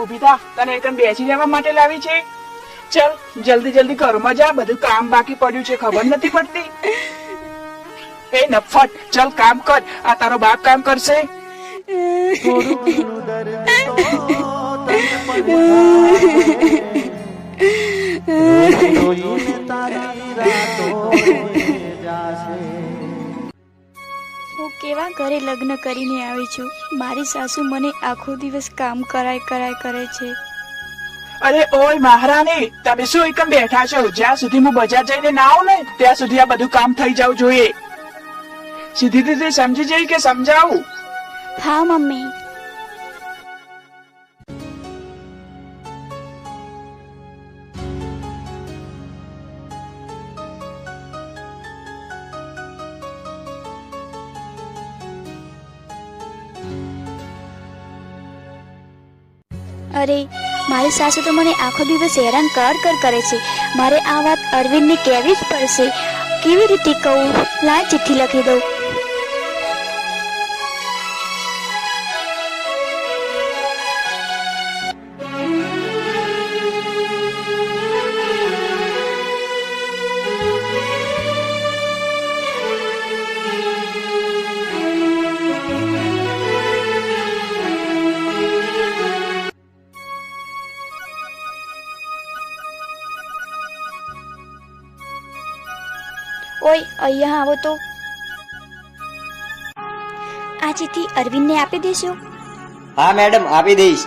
ઊભી થા તને એકદમ બેસી રહેવા માટે લાવી છે. ચલ જલ્દી જલ્દી ઘરમાં જા. બધું કામ બાકી પડ્યું છે ખબર નથી પડતી. એ નફટ ચલ કામ કર. આ તારો બાપ કામ કરશે. હું કેવા ઘરે લગ્ન કરીને આવી છું? મારી સાસુ મને આખો દિવસ કામ કરાય કરાય કરે છે. અરે ઓય મહારાણી તમે શું એકમ બેઠા છો? જ્યાં સુધી હું બજાર જઈને ના આવું ને ત્યાં સુધી આ બધું કામ થઈ જવું જોઈએ. સીધી રીતે સમજી જઈ કે સમજાવું? હા મમ્મી. અરે, મારી સાસુ તો મને આખો દિવસ હેરાન કર કર કરે છે. મારે આ વાત અરવિંદને કહેવી જ પડશે. કેવી રીતે કહું? લા ચિઠ્ઠી લખી દઉં. ઓય અહીંયા આવો તો. આ ચિઠ્ઠી અરવિંદને આપી દેશો? હા મેડમ આપી દઈશ.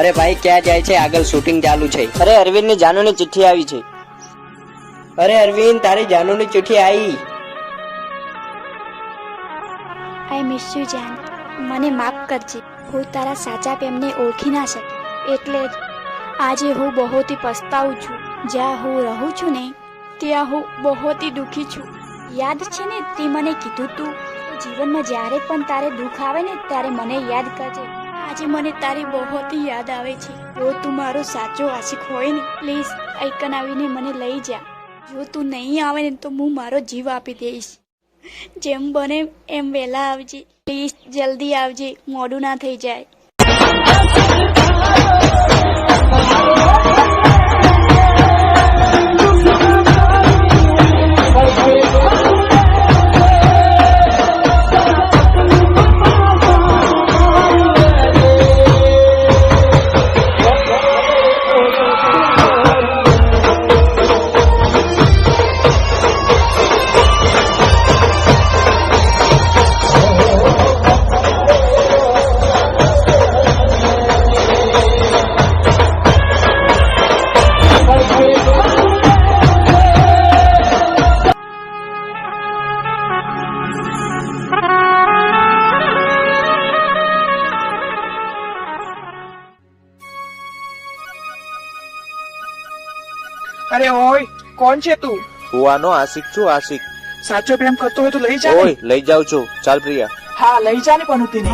અરે ભાઈ, ક્યાં જાય છે? આગળ શૂટિંગ ચાલુ છે. અરે અરવિંદની જાનુની ચિઠ્ઠી આવી છે. અરે, અરવિંદ, તારી જાનુની ચિઠ્ઠી આવી આઈ મિસ યુ જાન મને માફ કરજે. હું તારા સાચા પ્રેમને ઓળખી ના શકી. એટલે આજે હું બહોતી પસ્તાવું છું. જ્યાં હું રહું છું ને, ત્યાં હું બહોતી દુખી છું. યાદ છે ને, તે મને કીધું તું. જીવનમાં જ્યારે પણ તારે દુઃખ આવે ને, ત્યારે મને યાદ કરજે. આજે મને તારી બહોતી યાદ આવે છે. જો તું મારો સાચો આશિક હોય ને પ્લીઝ આઈકન આવીને મને લઈ જા. જો તું નહીં આવે ને, તો હું મારો જીવ આપી દઈશ. જેમ બને એમ વહેલા આવજે. પ્લીઝ જલ્દી આવજે. મોડું ના થઈ જાય. અરે ઓય કોણ છે તું? હું આનો આશિક છું આશિક. સાચો પ્રેમ કરતો હોય તો લઈ જા ઓય લઈ જાઉં છું. ચાલ પ્રિયા. હા લઈ જા ને પણ ઉતીને.